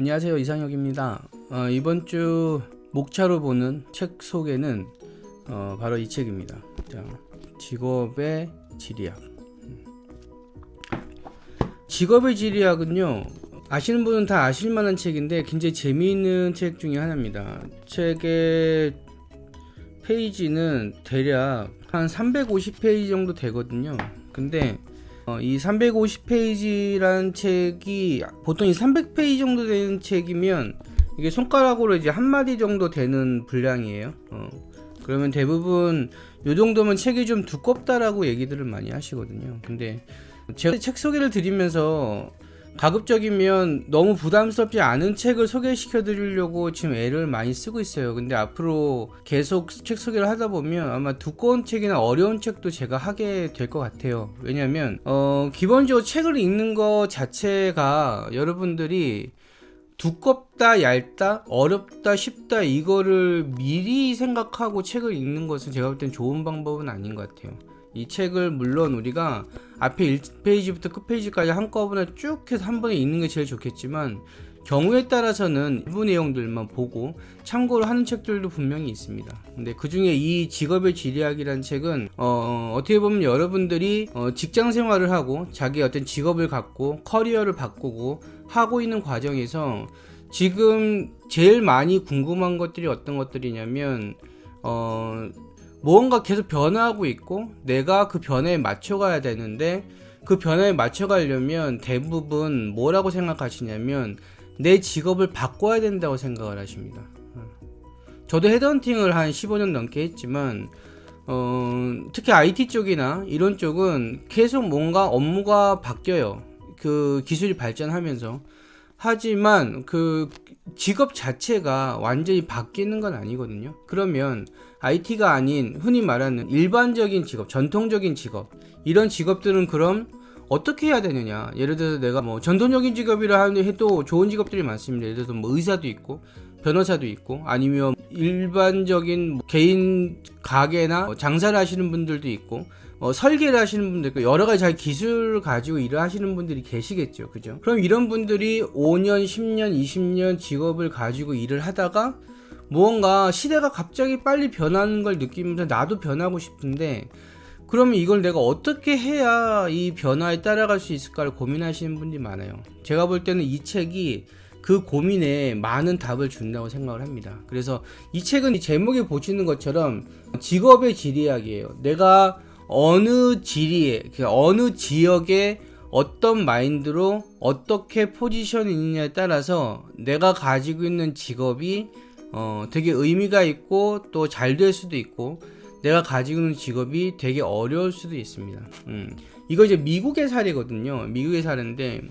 안녕하세요 이상혁입니다. 어, 이번 주 목차로 보는 책 소개는 어, 바로 이 책입니다. 자, 직업의 지리학. 음. 직업의 지리학은요 아시는 분은 다 아실 만한 책인데 굉장히 재미있는 책 중에 하나입니다. 책의 페이지는 대략 한 350페이지 정도 되거든요. 근데 어, 이 350페이지란 책이 보통 이 300페이지 정도 되는 책이면 이게 손가락으로 이제 한 마디 정도 되는 분량이에요. 어, 그러면 대부분 요 정도면 책이 좀 두껍다라고 얘기들을 많이 하시거든요. 근데 제가 책 소개를 드리면서 가급적이면 너무 부담스럽지 않은 책을 소개시켜 드리려고 지금 애를 많이 쓰고 있어요. 근데 앞으로 계속 책 소개를 하다 보면 아마 두꺼운 책이나 어려운 책도 제가 하게 될 것 같아요. 왜냐면, 어, 기본적으로 책을 읽는 것 자체가 여러분들이 두껍다, 얇다, 어렵다, 쉽다, 이거를 미리 생각하고 책을 읽는 것은 제가 볼 땐 좋은 방법은 아닌 것 같아요. 이 책을 물론 우리가 앞에 1페이지부터 끝페이지까지 한꺼번에 쭉 해서 한 번에 읽는 게 제일 좋겠지만 경우에 따라서는 일부 내용들만 보고 참고를 하는 책들도 분명히 있습니다. 근데 그 중에 이 직업의 지리학이라는 책은 어, 어떻게 보면 여러분들이 어, 직장 생활을 하고 자기 어떤 직업을 갖고 커리어를 바꾸고 하고 있는 과정에서 지금 제일 많이 궁금한 것들이 어떤 것들이냐면 어, 무언가 계속 변화하고 있고 내가 그 변화에 맞춰가야 되는데 그 변화에 맞춰가려면 대부분 뭐라고 생각하시냐면 내 직업을 바꿔야 된다고 생각을 하십니다. 어. 저도 헤드헌팅을 한 15년 넘게 했지만 어, 특히 IT 쪽이나 이런 쪽은 계속 뭔가 업무가 바뀌어요. 그 기술이 발전하면서 하지만 그 직업 자체가 완전히 바뀌는 건 아니거든요. 그러면 IT가 아닌 흔히 말하는 일반적인 직업, 전통적인 직업, 이런 직업들은 그럼 어떻게 해야 되느냐? 예를 들어서 내가 뭐 전통적인 직업이라 하는데 해도 좋은 직업들이 많습니다. 예를 들어서 뭐 의사도 있고, 변호사도 있고, 아니면 일반적인 뭐 개인 가게나 뭐 장사를 하시는 분들도 있고, 어, 설계를 하시는 분들 있고, 여러 가지 자기 기술을 가지고 일을 하시는 분들이 계시겠죠. 그죠? 그럼 이런 분들이 5년, 10년, 20년 직업을 가지고 일을 하다가 무언가 시대가 갑자기 빨리 변하는 걸 느끼면서 나도 변하고 싶은데 그러면 이걸 내가 어떻게 해야 이 변화에 따라갈 수 있을까를 고민하시는 분들이 많아요. 제가 볼 때는 이 책이 그 고민에 많은 답을 준다고 생각을 합니다. 그래서 이 책은 이 제목에 보시는 것처럼 직업의 지리학이에요. 내가 어느 지리에, 그 어느 지역에 어떤 마인드로 어떻게 포지션이 있느냐에 따라서 내가 가지고 있는 직업이 어, 되게 의미가 있고 또 잘 될 수도 있고 내가 가지고 있는 직업이 되게 어려울 수도 있습니다. 음. 이거 이제 미국의 사례거든요. 미국의 사례인데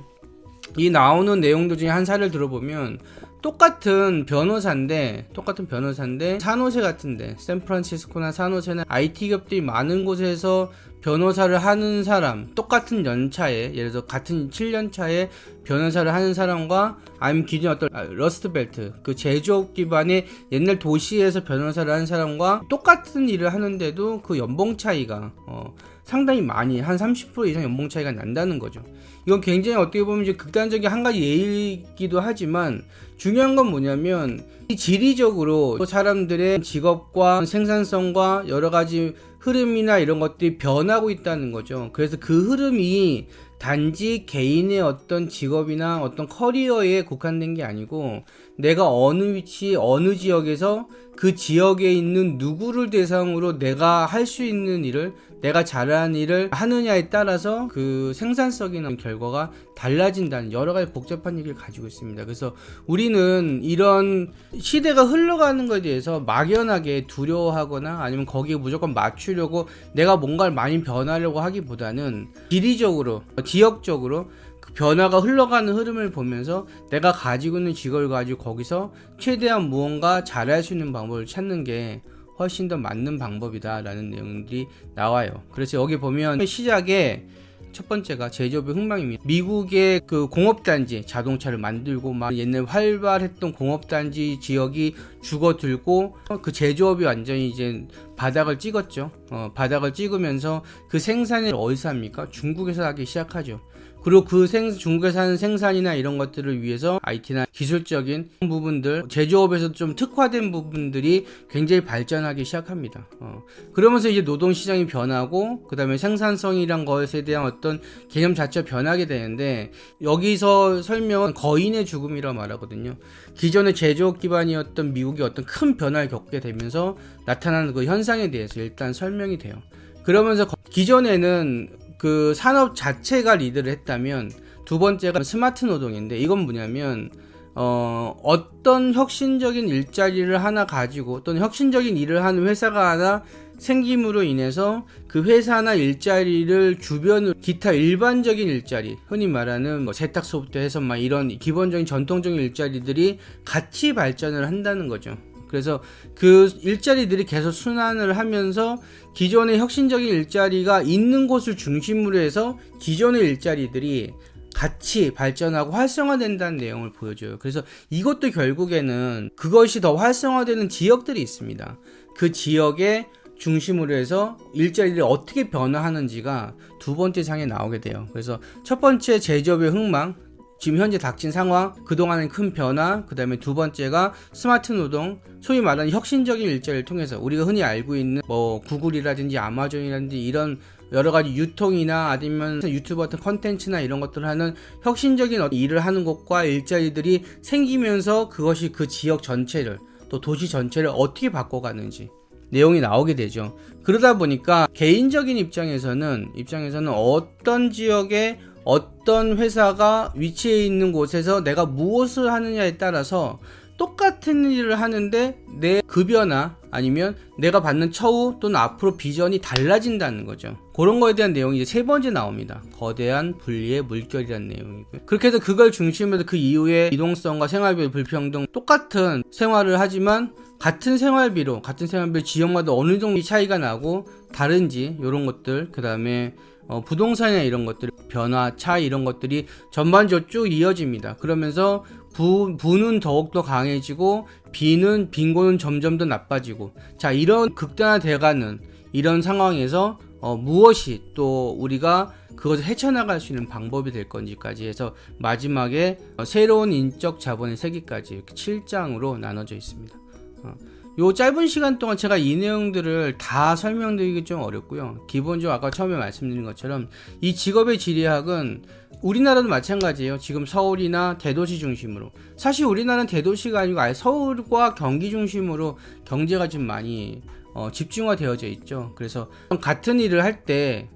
이 나오는 내용들 중에 한 사례를 들어보면 똑같은 변호사인데 똑같은 변호사인데 산호세 같은데 샌프란시스코나 산호세나 IT 기업들이 많은 곳에서 변호사를 하는 사람 똑같은 연차에 예를 들어 같은 7년 차에 변호사를 하는 사람과 아니면 기존 어떤 아, 러스트벨트 그 제조업 기반의 옛날 도시에서 변호사를 하는 사람과 똑같은 일을 하는데도 그 연봉 차이가 어, 상당히 많이 한 30% 이상 연봉 차이가 난다는 거죠. 이건 굉장히 어떻게 보면 이제 극단적인 한 가지 예이기도 하지만 중요한 건 뭐냐면 이 지리적으로 사람들의 직업과 생산성과 여러 가지 흐름이나 이런 것들이 변하고 있다는 거죠. 그래서 그 흐름이 단지 개인의 어떤 직업이나 어떤 커리어에 국한된 게 아니고 내가 어느 위치, 어느 지역에서 그 지역에 있는 누구를 대상으로 내가 할 수 있는 일을 내가 잘하는 일을 하느냐에 따라서 그 생산성이나 결과가 달라진다는 여러 가지 복잡한 얘기를 가지고 있습니다. 그래서 우리는 이런 시대가 흘러가는 것에 대해서 막연하게 두려워하거나 아니면 거기에 무조건 맞추려고 내가 뭔가를 많이 변하려고 하기보다는 지리적으로, 지역적으로 그 변화가 흘러가는 흐름을 보면서 내가 가지고 있는 직업을 가지고 거기서 최대한 무언가 잘할 수 있는 방법을 찾는 게 훨씬 더 맞는 방법이다라는 내용들이 나와요. 그래서 여기 보면 시작에 첫 번째가 제조업의 흥망입니다. 미국의 그 공업단지 자동차를 만들고 막 옛날 활발했던 공업단지 지역이 죽어들고 그 제조업이 완전히 이제 바닥을 찍었죠. 어, 바닥을 찍으면서 그 생산을 어디서 합니까? 중국에서 하기 시작하죠. 그리고 그 생, 중국에서 하는 생산이나 이런 것들을 위해서 IT나 기술적인 부분들, 제조업에서 좀 특화된 부분들이 굉장히 발전하기 시작합니다. 어. 그러면서 이제 노동 시장이 변하고, 그 다음에 생산성이란 것에 대한 어떤 개념 자체가 변하게 되는데, 여기서 설명은 거인의 죽음이라고 말하거든요. 기존의 제조업 기반이었던 미국이 어떤 큰 변화를 겪게 되면서 나타나는 그 현상에 대해서 일단 설명이 돼요. 그러면서 거- 기존에는 그 산업 자체가 리드를 했다면 두 번째가 스마트 노동인데 이건 뭐냐면 어, 어떤 혁신적인 일자리를 하나 가지고 또는 혁신적인 일을 하는 회사가 하나 생김으로 인해서 그 회사나 일자리를 주변으로 기타 일반적인 일자리 흔히 말하는 뭐 세탁소부터 해서 막 이런 기본적인 전통적인 일자리들이 같이 발전을 한다는 거죠. 그래서 그 일자리들이 계속 순환을 하면서 기존의 혁신적인 일자리가 있는 곳을 중심으로 해서 기존의 일자리들이 같이 발전하고 활성화된다는 내용을 보여줘요. 그래서 이것도 결국에는 그것이 더 활성화되는 지역들이 있습니다. 그 지역에 중심으로 해서 일자리를 어떻게 변화하는지가 두 번째 장에 나오게 돼요. 그래서 첫 번째 제조업의 흥망, 지금 현재 닥친 상황, 그동안의 큰 변화, 그 다음에 두 번째가 스마트 노동, 소위 말하는 혁신적인 일자리를 통해서 우리가 흔히 알고 있는 뭐 구글이라든지 아마존이라든지 이런 여러 가지 유통이나 아니면 유튜브 같은 컨텐츠나 이런 것들을 하는 혁신적인 일을 하는 곳과 일자리들이 생기면서 그것이 그 지역 전체를 또 도시 전체를 어떻게 바꿔가는지 내용이 나오게 되죠. 그러다 보니까 개인적인 입장에서는 입장에서는 어떤 지역에 어떤 회사가 위치해 있는 곳에서 내가 무엇을 하느냐에 따라서 똑같은 일을 하는데 내 급여나 아니면 내가 받는 처우 또는 앞으로 비전이 달라진다는 거죠. 그런 거에 대한 내용이 이제 세 번째 나옵니다. 거대한 분리의 물결이라는 내용이고요. 그렇게 해서 그걸 중심으로 그 이후에 이동성과 생활비 불평등 똑같은 생활을 하지만 같은 생활비로 같은 생활비 지역마다 어느 정도 차이가 나고 다른지 이런 것들 그 다음에 어, 부동산이나 이런 것들 변화 차이 이런 것들이 전반적으로 쭉 이어집니다. 그러면서 부, 부는 더욱더 강해지고 비는 빈곤은 점점 더 나빠지고 자 이런 극단화돼가는 이런 상황에서 어, 무엇이 또 우리가 그것을 헤쳐나갈 수 있는 방법이 될 건지까지 해서 마지막에 어, 새로운 인적 자본의 세계까지 이렇게 7장으로 나눠져 있습니다. 어, 요 짧은 시간 동안 제가 이 내용들을 다 설명드리기 좀 어렵고요. 기본적으로 아까 처음에 말씀드린 것처럼 이 직업의 지리학은 우리나라도 마찬가지예요. 지금 서울이나 대도시 중심으로. 사실 우리나라는 대도시가 아니고 아예 서울과 경기 중심으로 경제가 좀 많이 어, 집중화되어져 있죠. 그래서 같은 일을 할때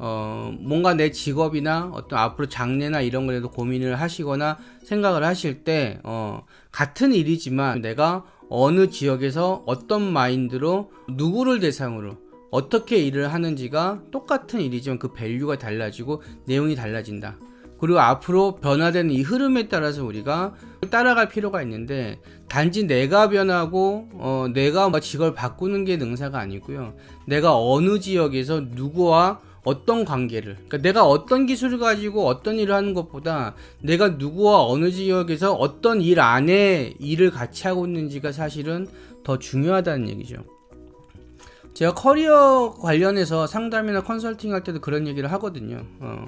어, 뭔가 내 직업이나 어떤 앞으로 장래나 이런 거에도 고민을 하시거나 생각을 하실 때 어, 같은 일이지만 내가 어느 지역에서 어떤 마인드로 누구를 대상으로 어떻게 일을 하는지가 똑같은 일이지만 그 밸류가 달라지고 내용이 달라진다. 그리고 앞으로 변화되는 이 흐름에 따라서 우리가 따라갈 필요가 있는데 단지 내가 변하고 어, 내가 뭐 직업을 바꾸는 게 능사가 아니고요. 내가 어느 지역에서 누구와 어떤 관계를 그러니까 내가 어떤 기술을 가지고 어떤 일을 하는 것보다 내가 누구와 어느 지역에서 어떤 일 안에 일을 같이 하고 있는지가 사실은 더 중요하다는 얘기죠. 제가 커리어 관련해서 상담이나 컨설팅 할 때도 그런 얘기를 하거든요. 어,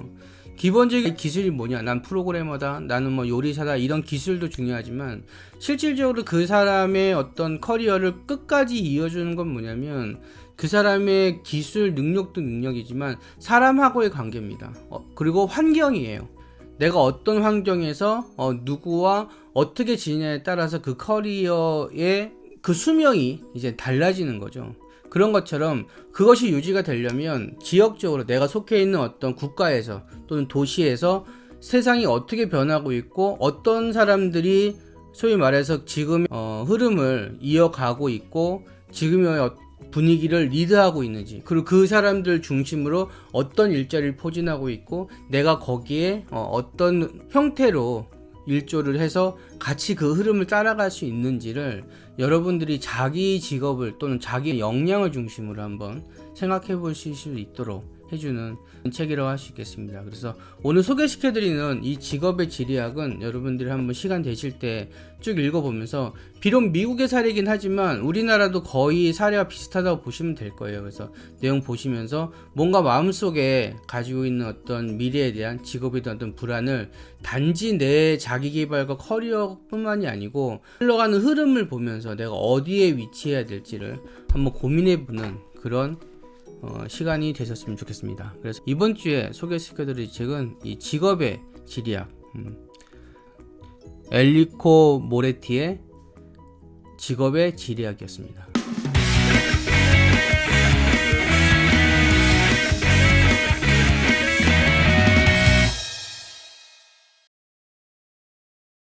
기본적인 기술이 뭐냐? 난 프로그래머다. 나는 뭐 요리사다. 이런 기술도 중요하지만 실질적으로 그 사람의 어떤 커리어를 끝까지 이어주는 건 뭐냐면 그 사람의 기술 능력도 능력이지만 사람하고의 관계입니다. 어, 그리고 환경이에요. 내가 어떤 환경에서 어, 누구와 어떻게 지내냐에 따라서 그 커리어의 그 수명이 이제 달라지는 거죠. 그런 것처럼 그것이 유지가 되려면 지역적으로 내가 속해 있는 어떤 국가에서 또는 도시에서 세상이 어떻게 변하고 있고 어떤 사람들이 소위 말해서 지금 어, 흐름을 이어가고 있고 지금의 어- 분위기를 리드하고 있는지 그리고 그 사람들 중심으로 어떤 일자리를 포진하고 있고 내가 거기에 어, 어떤 형태로 일조를 해서 같이 그 흐름을 따라갈 수 있는지를 여러분들이 자기 직업을 또는 자기 역량을 중심으로 한번 생각해 보실 수 있도록 해주는 책이라고 할 수 있겠습니다. 그래서 오늘 소개시켜드리는 이 직업의 지리학은 여러분들이 한번 시간 되실 때 쭉 읽어보면서 비록 미국의 사례이긴 하지만 우리나라도 거의 사례와 비슷하다고 보시면 될 거예요. 그래서 내용 보시면서 뭔가 마음속에 가지고 있는 어떤 미래에 대한 직업에 대한 어떤 불안을 단지 내 자기 개발과 커리어뿐만이 아니고 흘러가는 흐름을 보면서 내가 어디에 위치해야 될지를 한번 고민해보는 그런 어, 시간이 되셨으면 좋겠습니다. 그래서 이번 주에 소개시켜드릴 책은 이 직업의 지리학 음, 엘리코 모레티의 직업의 지리학이었습니다.